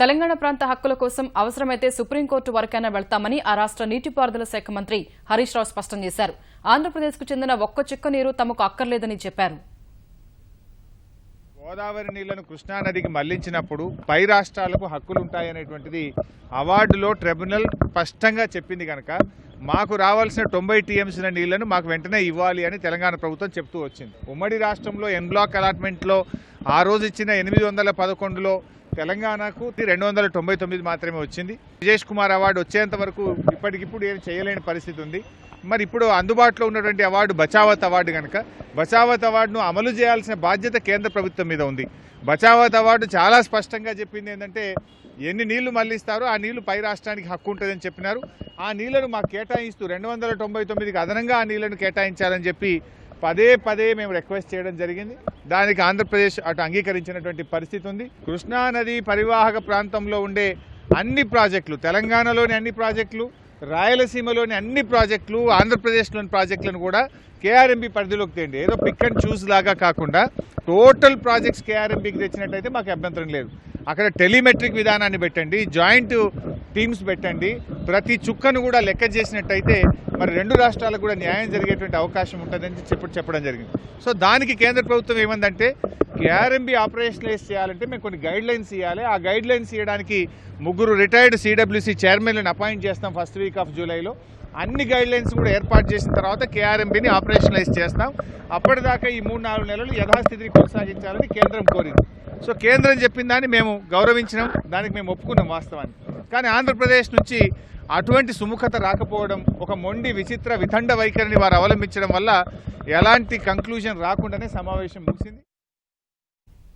తెలంగాణ ప్రాంత హక్కుల కోసం అవసరమైతే సుప్రీంకోర్టు వరకైనా వెళ్తామని ఆ రాష్ట్ర నీటిపారుదల శాఖ మంత్రి హరీష్ రావు స్పష్టం చేశారు. ఆంధ్రప్రదేశ్కు చెందిన ఒక్క చిక్క నీరు తమకు అక్కర్లేదని చెప్పారు. గోదావరి నీళ్ళను కృష్ణానదికి మళ్ళించినప్పుడు పై రాష్ట్రాలకు హక్కులు ఉంటాయనేటువంటిది అవార్డులో ట్రిబ్యునల్ స్పష్టంగా చెప్పింది కనుక మాకు రావాల్సిన తొంభై టీఎంసీల నీళ్ళను మాకు వెంటనే ఇవ్వాలి అని తెలంగాణ ప్రభుత్వం చెప్తూ వచ్చింది. ఉమ్మడి రాష్ట్రంలో ఎన్ బ్లాక్ అలాట్మెంట్లో ఆ రోజు ఇచ్చిన ఎనిమిది వందల పదకొండులో తెలంగాణకు రెండు వందల తొంభై తొమ్మిది మాత్రమే వచ్చింది. విజేష్ కుమార్ అవార్డు వచ్చేంత వరకు ఇప్పటికిప్పుడు ఏం చేయలేని పరిస్థితి ఉంది. మరి ఇప్పుడు అందుబాటులో ఉన్నటువంటి అవార్డు బచావత్ అవార్డు కనుక బచావత్ అవార్డును అమలు చేయాల్సిన బాధ్యత కేంద్ర ప్రభుత్వం మీద ఉంది. బచావత్ అవార్డు చాలా స్పష్టంగా చెప్పింది ఏంటంటే ఎన్ని నీళ్ళు మళ్ళిస్తారో ఆ నీళ్ళు పై రాష్ట్రానికి హక్కు ఉంటుందని చెప్పినారు. ఆ నీళ్ళను మాకు కేటాయిస్తూ రెండు వందల తొంభై తొమ్మిదికి అదనంగా ఆ నీళ్ళను కేటాయించాలని చెప్పి పదే పదే మేము రిక్వెస్ట్ చేయడం జరిగింది. దానికి ఆంధ్రప్రదేశ్ అటు అంగీకరించినటువంటి పరిస్థితి ఉంది. కృష్ణా నది పరివాహక ప్రాంతంలో ఉండే అన్ని ప్రాజెక్టులు తెలంగాణలోని అన్ని ప్రాజెక్టులు రాయలసీమలోని అన్ని ప్రాజెక్టులు ఆంధ్రప్రదేశ్లోని ప్రాజెక్టులను కూడా కేఆర్ఎంబి పరిధిలోకి తేండి. ఏదో పిక్ అండ్ చూస్ లాగా కాకుండా టోటల్ ప్రాజెక్ట్స్ కేఆర్ఎంబికి తెచ్చినట్టయితే మాకు అభ్యంతరం లేదు. అక్కడ టెలిమెట్రిక్ విధానాన్ని పెట్టండి. జాయింట్ టీమ్స్ పెట్టండి. ప్రతి చుక్కను కూడా లెక్క చేసినట్టయితే మరి రెండు రాష్ట్రాలకు కూడా న్యాయం జరిగేటువంటి అవకాశం ఉంటుందని చెప్పి చెప్పడం జరిగింది. సో దానికి కేంద్ర ప్రభుత్వం ఏమందంటే కేఆర్ఎంబి ఆపరేషనలైజ్ చేయాలంటే మేము కొన్ని గైడ్ లైన్స్ ఇవ్వాలి ఆ గైడ్ లైన్స్ ఇవ్వడానికి ముగ్గురు రిటైర్డ్ సిడబ్ల్యూసీ చైర్మన్లను అపాయింట్ చేస్తాం ఫస్ట్ వీక్ ఆఫ్ జూలైలో. అన్ని గైడ్ లైన్స్ కూడా ఏర్పాటు చేసిన తర్వాత కేఆర్ఎంబిని ఆపరేషనలైజ్ చేస్తాం. అప్పటిదాకా ఈ మూడు నాలుగు నెలలు యథాస్థితిని కొనసాగించాలని కేంద్రం కోరింది. సో కేంద్రం చెప్పిన దాన్ని మేము గౌరవించినాం. దానికి మేము ఒప్పుకున్నాం వాస్తవాన్ని కానీ ఆంధ్రప్రదేశ్ నుంచి అటువంటి సుముఖత రాకపోవడం ఒక మొండి విచిత్ర వితండ వైఖరిని వారు అవలంబించడం వల్ల ఎలాంటి కంక్లూజన్ రాకుండానే సమావేశం ముగిసింది.